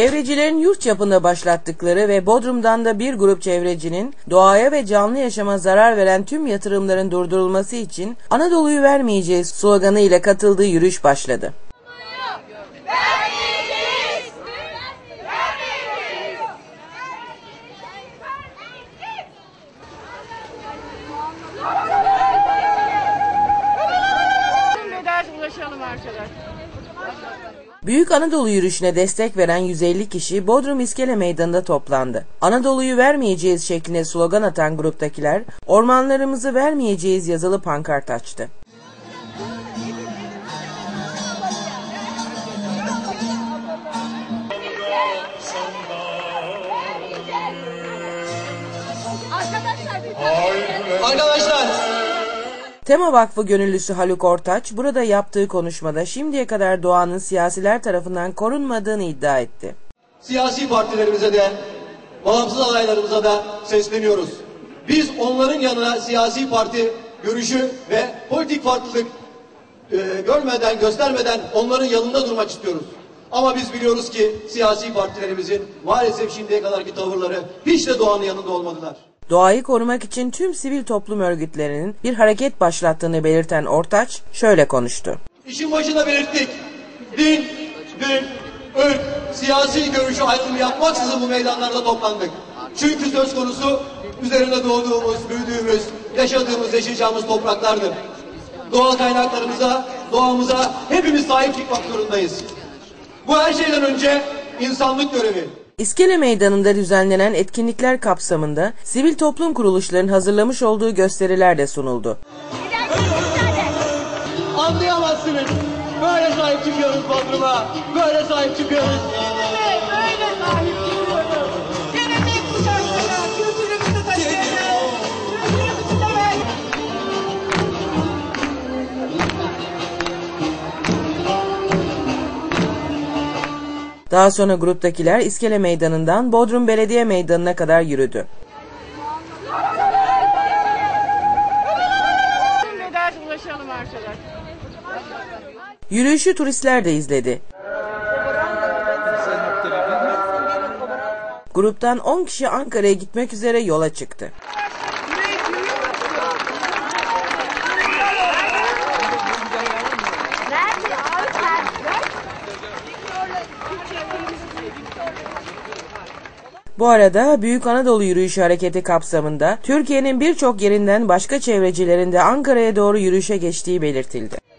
Çevrecilerin yurt çapında başlattıkları ve Bodrum'dan da bir grup çevrecinin doğaya ve canlı yaşama zarar veren tüm yatırımların durdurulması için Anadolu'yu vermeyeceğiz sloganı ile katıldığı yürüyüş başladı. Arkadaşlar. Büyük Anadolu yürüyüşüne destek veren 150 kişi Bodrum İskele Meydanı'nda toplandı. Anadolu'yu vermeyeceğiz şeklinde slogan atan gruptakiler, ormanlarımızı vermeyeceğiz yazılı pankart açtı. Arkadaşlar Tema Vakfı gönüllüsü Haluk Ortaç burada yaptığı konuşmada şimdiye kadar doğanın siyasiler tarafından korunmadığını iddia etti. siyasi partilerimize de bağımsız adaylarımıza da sesleniyoruz. Biz onların yanına siyasi parti görüşü ve politik farklılık e, görmeden, göstermeden onların yanında durmak istiyoruz. Ama biz biliyoruz ki siyasi partilerimizin maalesef şimdiye kadarki tavırları hiç de doğanın yanında olmadılar. Doğayı korumak için tüm sivil toplum örgütlerinin bir hareket başlattığını belirten Ortaç şöyle konuştu. İşin başında belirttik. Din, din, ırk, siyasi görüşü ayrımı yapmaksızın bu meydanlarda toplandık. Çünkü söz konusu üzerinde doğduğumuz, büyüdüğümüz, yaşadığımız, yaşayacağımız topraklardır. Doğal kaynaklarımıza, doğamıza hepimiz sahip çıkmak zorundayız. Bu her şeyden önce insanlık görevi. İskele Meydanı'nda düzenlenen etkinlikler kapsamında sivil toplum kuruluşlarının hazırlamış olduğu gösteriler de sunuldu. Anlayamazsınız. Böyle sahip çıkıyoruz Bodrum'a. Böyle sahip çıkıyoruz. Evet, böyle sahip Daha sonra gruptakiler İskele Meydanı'ndan Bodrum Belediye Meydanı'na kadar yürüdü. Yürüyüşü turistler de izledi. Gruptan 10 kişi Ankara'ya gitmek üzere yola çıktı. Bu arada Büyük Anadolu Yürüyüşü Hareketi kapsamında Türkiye'nin birçok yerinden başka çevrecilerin de Ankara'ya doğru yürüyüşe geçtiği belirtildi.